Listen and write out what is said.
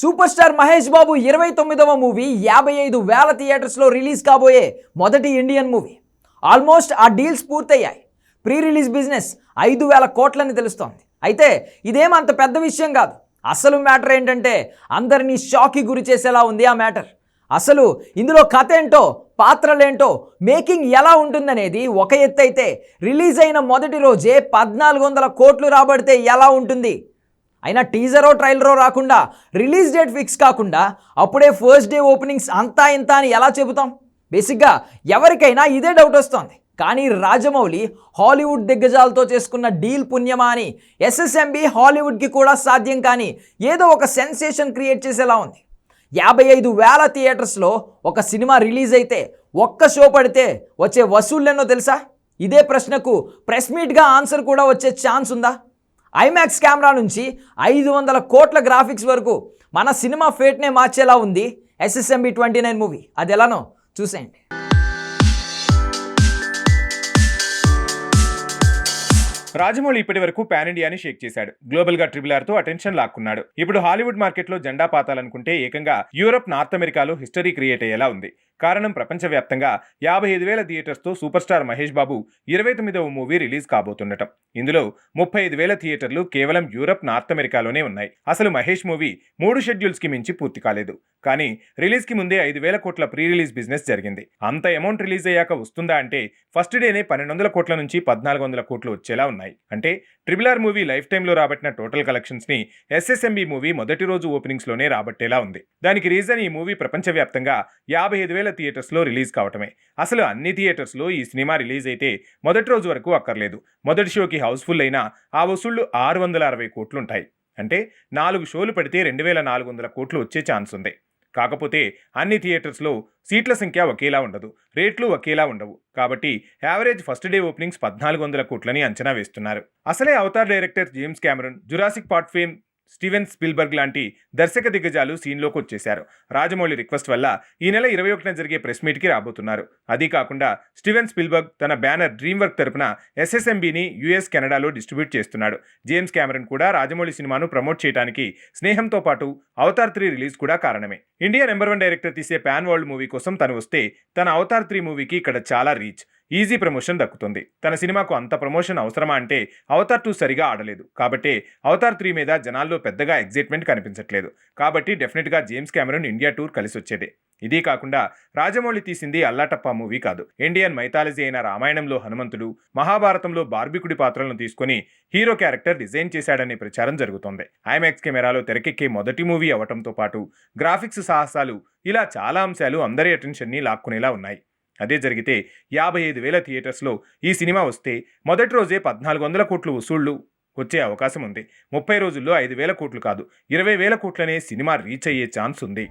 Super star Mahesh Babu ఇరవై తొమ్మిదవ movie యాభై ఐదు వేల థియేటర్స్లో రిలీజ్ కాబోయే మొదటి ఇండియన్ మూవీ. ఆల్మోస్ట్ ఆ డీల్స్ పూర్తయ్యాయి. ప్రీ రిలీజ్ బిజినెస్ ఐదు వేల కోట్లని తెలుస్తోంది. అయితే ఇదేం అంత పెద్ద విషయం కాదు. అసలు మ్యాటర్ ఏంటంటే అందరినీ షాక్కి గురి చేసేలా ఉంది ఆ మ్యాటర్. అసలు ఇందులో కథ ఏంటో పాత్రలేంటో మేకింగ్ ఎలా ఉంటుందనేది ఒక ఎత్తు అయితే రిలీజ్ అయిన మొదటి రోజే పద్నాలుగు వందల కోట్లు రాబడితే ఎలా ఉంటుంది? అయినా టీజరో ట్రైలరో రాకుండా రిలీజ్ డేట్ ఫిక్స్ కాకుండా అప్పుడే ఫస్ట్ డే ఓపెనింగ్స్ అంతా ఇంత అని ఎలా చెబుతాం? బేసిక్గా ఎవరికైనా ఇదే డౌట్ వస్తోంది. కానీ రాజమౌళి హాలీవుడ్ దిగ్గజాలతో చేసుకున్న డీల్ పుణ్యమా అని ఎస్ఎస్ఎంబి హాలీవుడ్కి కూడా సాధ్యం కానీ ఏదో ఒక సెన్సేషన్ క్రియేట్ చేసేలా ఉంది. యాభై ఐదు వేల థియేటర్స్లో ఒక సినిమా రిలీజ్ అయితే ఒక్క షో పడితే వచ్చే వసూళ్ళెన్నో తెలుసా? ఇదే ప్రశ్నకు ప్రెస్ మీట్గా ఆన్సర్ కూడా వచ్చే ఛాన్స్ ఉందా? ఐమాక్స్ కెమెరా నుంచి ఐదు వందల కోట్ల గ్రాఫిక్స్ వరకు మన సినిమా ఫేట్నే మార్చేలా ఉంది ఎస్ఎస్ఎంబి ట్వంటీ నైన్ మూవీ. అది ఎలానో చూసేయండి. రాజమౌళి ఇప్పటి వరకు పాన్ ఇండియాని షేక్ చేశాడు. గ్లోబల్గా ట్రిబుల్ ఆర్తో అటెన్షన్ లాక్కున్నాడు. ఇప్పుడు హాలీవుడ్ మార్కెట్లో జెండా పాతాలనుకుంటే ఏకంగా యూరప్ నార్త్ అమెరికాలో హిస్టరీ క్రియేట్ అయ్యేలా ఉంది. కారణం ప్రపంచవ్యాప్తంగా యాభై ఐదు వేల థియేటర్స్తో సూపర్ స్టార్ మహేష్ బాబు ఇరవై తొమ్మిదవ మూవీ రిలీజ్ కాబోతుండటం. ఇందులో ముప్పై ఐదు వేల థియేటర్లు కేవలం యూరప్ నార్త్ అమెరికాలోనే ఉన్నాయి. అసలు మహేష్ మూవీ మూడు షెడ్యూల్స్కి మించి పూర్తి కాలేదు. కానీ రిలీజ్కి ముందే ఐదు వేల కోట్ల ప్రీ రిలీజ్ బిజినెస్ జరిగింది. అంత అమౌంట్ రిలీజ్ అయ్యాక వస్తుందా అంటే ఫస్ట్ డేనే పన్నెండు వందల కోట్ల నుంచి పద్నాలుగు వందల కోట్లు వచ్చేలా ఉన్నాయి. అంటే ట్రిబుల్ ఆర్ మూవీ లైఫ్ టైంలో రాబట్టిన టోటల్ కలెక్షన్స్ని ఎస్ఎస్ఎంబి మూవీ మొదటి రోజు ఓపెనింగ్స్లోనే రాబట్టేలా ఉంది. దానికి రీజన్ ఈ మూవీ ప్రపంచవ్యాప్తంగా యాభై ఐదు వేల వేల థియేటర్స్లో రిలీజ్ కావటమే. అసలు అన్ని థియేటర్స్లో ఈ సినిమా రిలీజ్ అయితే మొదటి రోజు వరకు అక్కర్లేదు. మొదటి షోకి హౌస్ఫుల్ అయినా ఆ వసూళ్ళు ఆరు వందల అరవై కోట్లుంటాయి. అంటే నాలుగు షోలు పడితే రెండు వేల నాలుగు వందల కోట్లు వచ్చే ఛాన్స్ ఉంది. కాకపోతే అన్ని థియేటర్స్లో సీట్ల సంఖ్య ఒకేలా ఉండదు. రేట్లు ఒకేలా ఉండవు. కాబట్టి యావరేజ్ ఫస్ట్ డే ఓపెనింగ్స్ పద్నాలుగు వందల కోట్లని అంచనా వేస్తున్నారు. అసలే Avatar director James Cameron Jurassic Park fame Steven Spielberg లాంటి దర్శక దిగ్గజాలు సీన్లోకి వచ్చేశారు. రాజమౌళి రిక్వెస్ట్ వల్ల ఈ నెల ఇరవై ఒకటిన జరిగే ప్రెస్ మీట్కి రాబోతున్నారు. అది కాకుండా స్టీవెన్ స్పిల్బర్గ్ తన బ్యానర్ డ్రీమ్ వర్క్ తరపున ఎస్ఎస్ఎంబిని యుఎస్ కెనడాలో డిస్ట్రిబ్యూట్ చేస్తున్నాడు. జేమ్స్ క్యామరన్ కూడా రాజమౌళి సినిమాను ప్రమోట్ చేయడానికి స్నేహంతో పాటు అవతార్ త్రీ రిలీజ్ కూడా కారణమే. ఇండియా నెంబర్ వన్ డైరెక్టర్ తీసే ప్యాన్ వరల్డ్ మూవీ కోసం తను వస్తే తన అవతార్ త్రీ మూవీకి ఇక్కడ చాలా రీచ్. ఈజీ ప్రమోషన్ దక్కుతుంది. తన సినిమాకు అంత ప్రమోషన్ అవసరమా అంటే అవతార్ టూ సరిగా ఆడలేదు. కాబట్టి అవతార్ త్రీ మీద జనాల్లో పెద్దగా ఎగ్జైట్మెంట్ కనిపించట్లేదు. కాబట్టి డెఫినెట్గా జేమ్స్ కెమెరన్ ఇండియా టూర్ కలిసి వచ్చేదే ఇదీ కాకుండా రాజమౌళి తీసింది అల్లాటప్ప మూవీ కాదు. ఇండియన్ మైథాలజీ అయిన రామాయణంలో హనుమంతుడు మహాభారతంలో బార్బికుడి పాత్రలను తీసుకొని హీరో క్యారెక్టర్ డిజైన్ చేశాడనే ప్రచారం జరుగుతోంది. ఐమాక్స్ కెమెరాలో తెరకెక్కే మొదటి మూవీ అవటంతో పాటు గ్రాఫిక్స్ సాహసాలు ఇలా చాలా అంశాలు అందరి అటెన్షన్ని లాక్కునేలా ఉన్నాయి. అదే జరిగితే యాభై ఐదు వేల థియేటర్స్లో ఈ సినిమా వస్తే మొదటి రోజే పద్నాలుగు వందల కోట్లు వసూళ్ళు వచ్చే అవకాశం ఉంది. ముప్పై రోజుల్లో ఐదు వేల కోట్లు కాదు ఇరవై వేల కోట్లనే సినిమా రీచ్ అయ్యే ఛాన్స్ ఉంది.